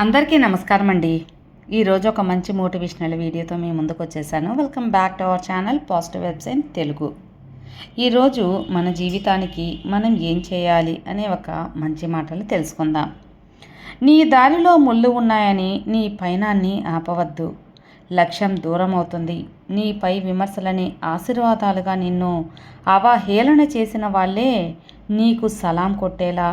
అందరికీ నమస్కారం అండి. ఈరోజు ఒక మంచి మోటివేషనల్ వీడియోతో మీ ముందుకు వచ్చేసాను. Welcome back to our channel positive website Telugu. ఈరోజు మన జీవితానికి మనం ఏం చేయాలి అనే ఒక మంచి మాటలు తెలుసుకుందాం. నీ దారిలో ముళ్ళు ఉన్నాయని నీ పయనాన్ని ఆపవద్దు. లక్ష్యం దూరం అవుతుంది నీపై విమర్శలని ఆశీర్వాదాలుగా నిన్ను అవహేళన చేసిన వాళ్ళే నీకు సలాం కొట్టేలా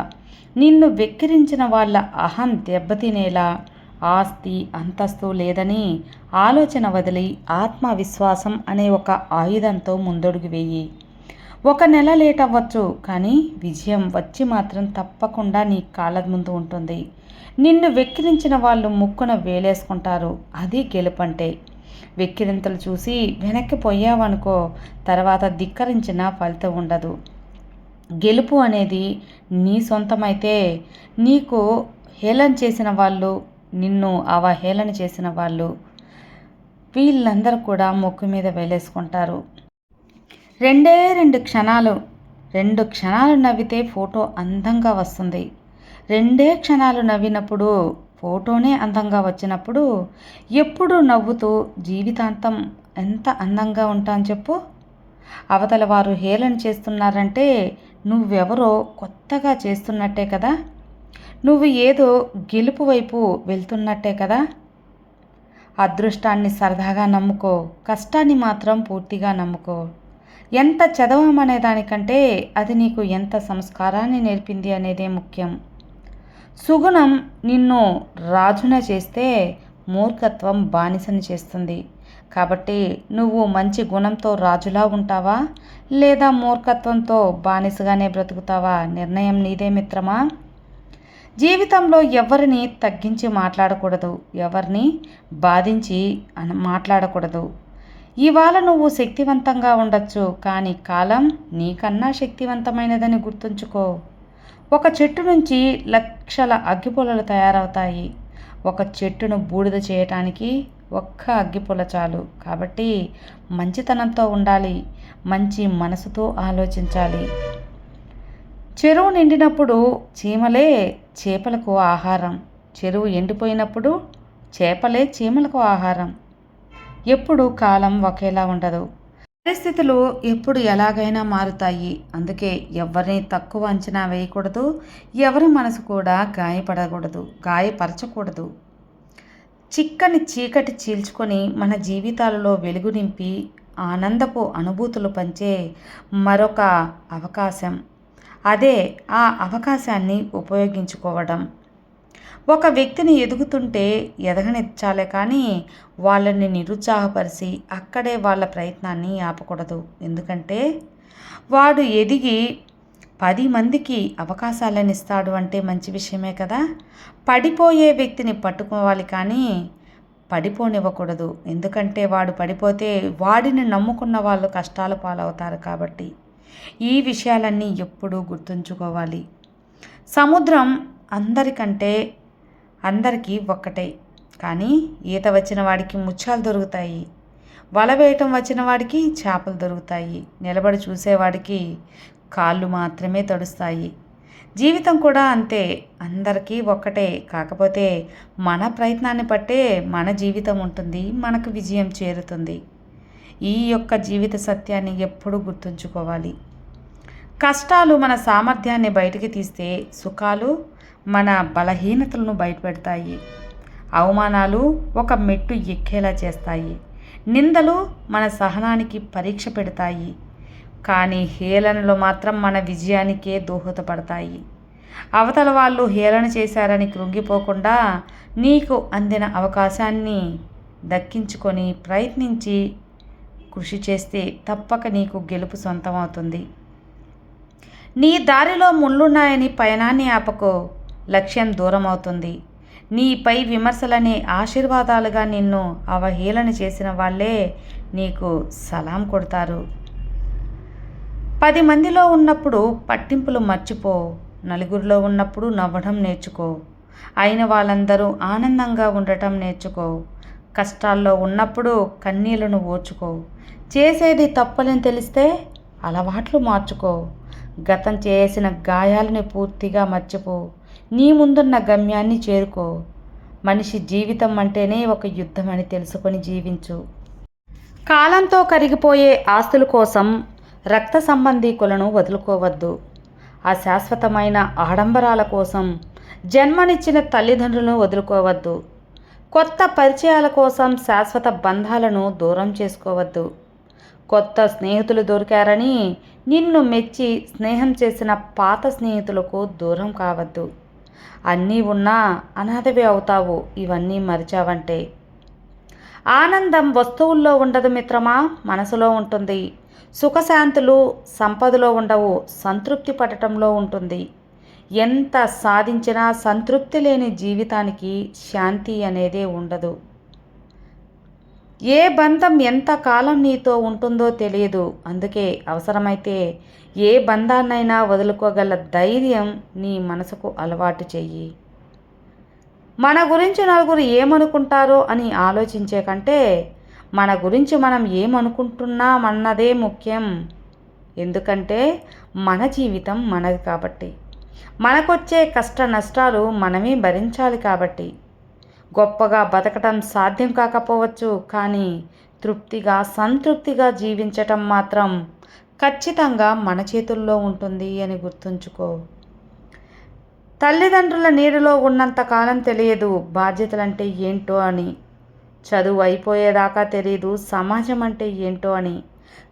నిన్ను వెక్కిరించిన వాళ్ళ అహం దెబ్బతినేలా. ఆస్తి అంతస్తు లేదని ఆలోచన వదిలి ఆత్మవిశ్వాసం అనే ఒక ఆయుధంతో ముందడుగు వేయి. ఒక నెల లేట్ అవ్వచ్చు కానీ విజయం వచ్చి మాత్రం తప్పకుండా నీ కాళ్ళ ముందు ఉంటుంది. నిన్ను వెక్కిరించిన వాళ్ళు ముక్కున వేలేసుకుంటారు అది గెలుపంటే. వెక్కిరింతలు చూసి వెనక్కి పోయావనుకో తర్వాత ధిక్కరించిన ఫలితం ఉండదు. గెలుపు అనేది నీ సొంతమైతే నీకు హేళన చేసిన వాళ్ళు నిన్ను అవహేళన చేసిన వాళ్ళు వీళ్ళందరూ కూడా మొక్కు మీద వేలేసుకుంటారు. రెండే రెండు క్షణాలు రెండు క్షణాలు నవ్వితే ఫోటో అందంగా వస్తుంది. రెండే క్షణాలు నవ్వినప్పుడు ఫోటోనే అందంగా వచ్చినప్పుడు ఎప్పుడు నవ్వుతూ జీవితాంతం ఎంత అందంగా ఉంటాను చెప్పు. అవతల వారు హేళన చేస్తున్నారంటే నువ్వెవరో కొత్తగా చేస్తున్నట్టే కదా? నువ్వు ఏదో గెలుపు వైపు వెళ్తున్నట్టే కదా? అదృష్టాన్ని సరదాగా నమ్ముకో కష్టాన్ని మాత్రం పూర్తిగా నమ్ముకో. ఎంత చదవమనే దానికంటే అది నీకు ఎంత సంస్కారాన్ని నేర్పింది అనేదే ముఖ్యం. సుగుణం నిన్ను రాజున చేస్తే మూర్ఖత్వం బానిసని చేస్తుంది. కాబట్టి నువ్వు మంచి గుణంతో రాజులా ఉంటావా? లేదా మూర్ఖత్వంతో బానిసగానే బ్రతుకుతావా? నిర్ణయం నీదే మిత్రమా? జీవితంలో ఎవరిని తగ్గించి మాట్లాడకూడదు? ఎవరిని బాధించి అన మాట్లాడకూడదు? ఇవాళ నువ్వు శక్తివంతంగా ఉండొచ్చు కానీ కాలం నీకన్నా శక్తివంతమైనదని గుర్తుంచుకో. ఒక చెట్టు నుంచి లక్షల అగ్గిపొలలు తయారవుతాయి. ఒక చెట్టును బూడిద చేయటానికి ఒక్క అగ్గిపుల్ల చాలు. కాబట్టి మంచితనంతో ఉండాలి. మంచి మనసుతో ఆలోచించాలి. చెరువు నిండినప్పుడు చీమలే చేపలకు ఆహారం. చెరువు ఎండిపోయినప్పుడు చేపలే చీమలకు ఆహారం. ఎప్పుడు కాలం ఒకేలా ఉండదు. పరిస్థితులు ఎప్పుడు ఎలాగైనా మారుతాయి. అందుకే ఎవరిని తక్కువ అంచనా వేయకూడదు ఎవరి మనసు కూడా గాయపడకూడదు గాయపరచకూడదు. చిక్కని చీకటి చీల్చుకొని మన జీవితాలలో వెలుగు నింపి ఆనందపు అనుభూతులు పంచే మరొక అవకాశం. అదే ఆ అవకాశాన్ని ఉపయోగించుకోవడం. ఒక వ్యక్తిని ఎదుగుతుంటే ఎదగనిచ్చాలే కానీ వాళ్ళని నిరుత్సాహపరిచి అక్కడే వాళ్ళ ప్రయత్నాన్ని ఆపకూడదు. ఎందుకంటే వాడు ఎదిగి పది మందికి అవకాశాలను ఇస్తాడు అంటే మంచి విషయమే కదా. పడిపోయే వ్యక్తిని పట్టుకోవాలి కానీ పడిపోనివ్వకూడదు. ఎందుకంటే వాడు పడిపోతే వాడిని నమ్ముకున్న వాళ్ళు కష్టాల పాలవుతారు కాబట్టి. ఈ విషయాలన్నీ ఎప్పుడూ గుర్తుంచుకోవాలి. సముద్రం అందరికంటే అందరికీ ఒక్కటే. కానీ ఈత వచ్చిన వాడికి ముత్యాలు దొరుకుతాయి. వల వేయటం వచ్చిన వాడికి చేపలు దొరుకుతాయి. నిలబడి చూసేవాడికి కాళ్ళు మాత్రమే తడుస్తాయి. జీవితం కూడా అంతే. అందరికీ ఒక్కటే. కాకపోతే మన ప్రయత్నాన్ని బట్టే మన జీవితం ఉంటుంది మనకు విజయం చేరుతుంది. ఈ యొక్క జీవిత సత్యాన్ని ఎప్పుడూ గుర్తుంచుకోవాలి. కష్టాలు మన సామర్థ్యాన్ని బయటికి తీస్తే సుఖాలు మన బలహీనతలను బయటపెడతాయి. అవమానాలు ఒక మెట్టు ఎక్కేలా చేస్తాయి. నిందలు మన సహనానికి పరీక్ష పెడతాయి. కానీ హేళనలు మాత్రం మన విజయానికే దోహదపడతాయి. అవతల వాళ్ళు హేళన చేశారని కృంగిపోకుండా నీకు అందిన అవకాశాన్ని దక్కించుకొని ప్రయత్నించి కృషి చేస్తే తప్పక నీకు గెలుపు సొంతమవుతుంది. నీ దారిలో ముళ్ళున్నాయని పయనాన్ని ఆపకో. లక్ష్యం దూరం అవుతుంది నీపై విమర్శలనే ఆశీర్వాదాలుగా నిన్ను అవహేళన చేసిన వాళ్ళే నీకు సలాం కొడతారు. పది మందిలో ఉన్నప్పుడు పట్టింపులు మర్చిపో. నలుగురిలో ఉన్నప్పుడు నవ్వడం నేర్చుకో. అయిన వాళ్ళందరూ ఆనందంగా ఉండటం నేర్చుకో. కష్టాల్లో ఉన్నప్పుడు కన్నీళ్ళను ఓర్చుకో. చేసేది తప్పలని తెలిస్తే అలవాట్లు మార్చుకో. గతం చేసిన గాయాలని పూర్తిగా మర్చిపో. నీ ముందున్న గమ్యాన్ని చేరుకో. మనిషి జీవితం అంటేనే ఒక యుద్ధం అని తెలుసుకొని జీవించు. కాలంతో కరిగిపోయే ఆస్తుల కోసం రక్త సంబంధీకులను వదులుకోవద్దు. అశాశ్వతమైన ఆడంబరాల కోసం జన్మనిచ్చిన తల్లిదండ్రులను వదులుకోవద్దు. కొత్త పరిచయాల కోసం శాశ్వత బంధాలను దూరం చేసుకోవద్దు. కొత్త స్నేహితులు దొరికారని నిన్ను మెచ్చి స్నేహం చేసిన పాత స్నేహితులకు దూరం కావద్దు. అన్నీ ఉన్నా అనాథవే అవుతావు ఇవన్నీ మరిచావంటే. ఆనందం వస్తువుల్లో ఉండదు మిత్రమా మనసులో ఉంటుంది. సుఖశాంతులు సంపదలో ఉండవు సంతృప్తి పడటంలో ఉంటుంది. ఎంత సాధించినా సంతృప్తి లేని జీవితానికి శాంతి అనేదే ఉండదు. ఏ బంధం ఎంత కాలం నీతో ఉంటుందో తెలియదు. అందుకే అవసరమైతే ఏ బంధాన్నైనా వదులుకోగల ధైర్యం నీ మనసుకు అలవాటు చెయ్యి. మన గురించి నలుగురు ఏమనుకుంటారో అని ఆలోచించే కంటే మన గురించి మనం ఏమనుకుంటున్నామన్నదే ముఖ్యం. ఎందుకంటే మన జీవితం మనది కాబట్టి. మనకొచ్చే కష్ట నష్టాలు మనమే భరించాలి కాబట్టి. గొప్పగా బతకటం సాధ్యం కాకపోవచ్చు కానీ తృప్తిగా సంతృప్తిగా జీవించటం మాత్రం ఖచ్చితంగా మన చేతుల్లో ఉంటుంది అని గుర్తుంచుకో. తల్లిదండ్రుల నీడలో ఉన్నంత కాలం తెలియదు బాధ్యతలంటే ఏంటో అని. చదువు అయిపోయేదాకా తెలియదు సమాజం అంటే ఏంటో అని.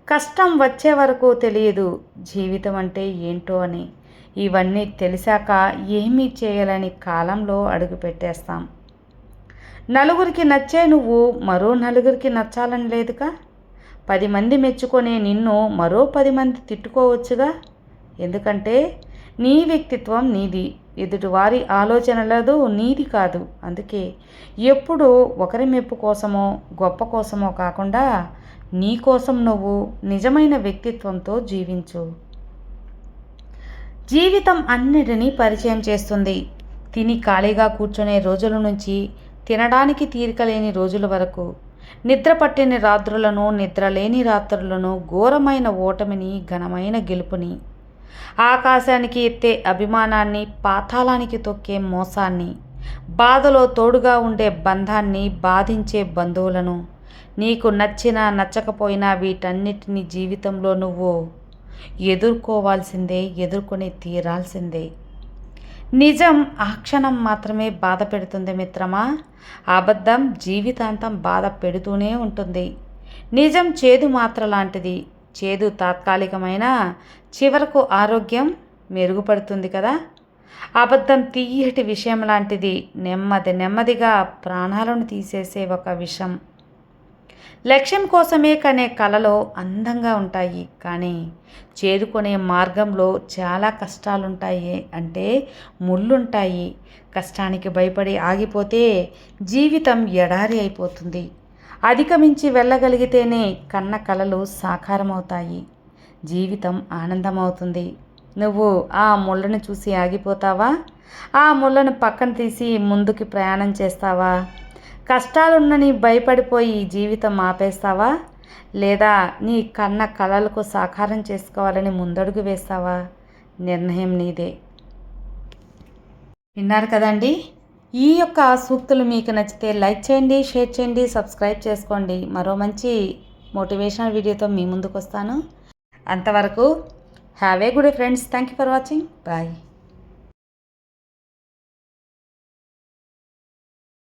కష్టం వచ్చే వరకు తెలియదు జీవితం అంటే ఏంటో అని. ఇవన్నీ తెలిసాక ఏమీ చేయాలని కాలంలో అడుగుపెట్టేస్తాం నలుగురికి నచ్చే నువ్వు మరో నలుగురికి నచ్చాలని లేదుగా? పది మంది మెచ్చుకొనే నిన్ను మరో పది మంది తిట్టుకోవచ్చుగా? ఎందుకంటే నీ వ్యక్తిత్వం నీది ఎదుటివారి ఆలోచనలదు నీది కాదు. అందుకే ఎప్పుడు ఒకరి మెప్పు కోసమో గొప్ప కోసమో కాకుండా నీ కోసం నువ్వు నిజమైన వ్యక్తిత్వంతో జీవించు. జీవితం అన్నిటినీ పరిచయం చేస్తుంది. తిని ఖాళీగా కూర్చునే రోజుల నుంచి తినడానికి తీరికలేని రోజుల వరకు నిద్ర పట్టిన రాత్రులను నిద్రలేని రాత్రులను ఘోరమైన ఓటమిని ఘనమైన గెలుపుని ఆకాశానికి ఎత్తే అభిమానాన్ని పాతాళానికి తొక్కే మోసాన్ని బాధలో తోడుగా ఉండే బంధాన్ని బాధించే బంధువులను నీకు నచ్చినా నచ్చకపోయినా వీటన్నిటిని జీవితంలో నువ్వు ఎదుర్కోవాల్సిందే ఎదుర్కొని తీరాల్సిందే. నిజం ఆ క్షణం మాత్రమే బాధ పెడుతుంది మిత్రమా? అబద్ధం జీవితాంతం బాధ పెడుతూనే ఉంటుంది. నిజం చేదు మాత్ర లాంటిది. చేదు తాత్కాలికమైన చివరకు ఆరోగ్యం మెరుగుపడుతుంది కదా? అబద్ధం తీయటి విషయం లాంటిది. నెమ్మది నెమ్మదిగా ప్రాణాలను తీసేసే ఒక విషం. లక్ష్యం కోసమే కనే కళలో అందంగా ఉంటాయి. కానీ చేరుకునే మార్గంలో చాలా కష్టాలుంటాయి అంటే ముళ్ళుంటాయి. కష్టానికి భయపడి ఆగిపోతే జీవితం ఎడారి అయిపోతుంది. అధిగమించి వెళ్ళగలిగితేనే కన్న కలలు సాకారమవుతాయి. జీవితం ఆనందమవుతుంది. నువ్వు ఆ ముళ్ళను చూసి ఆగిపోతావా? ఆ ముళ్ళను పక్కన తీసి ముందుకి ప్రయాణం చేస్తావా? కష్టాలున్నని భయపడిపోయి జీవితం ఆపేస్తావా? లేదా నీ కన్న కళలకు సాకారం చేసుకోవాలని ముందడుగు వేస్తావా? నిర్ణయం నీదే. విన్నారు కదండి? ఈ యొక్క సూక్తులు మీకు నచ్చితే లైక్ చేయండి షేర్ చేయండి సబ్స్క్రైబ్ చేసుకోండి. మరో మంచి మోటివేషనల్ వీడియోతో మీ ముందుకు వస్తాను అంతవరకు have a good friends. Thank you for watching. Bye.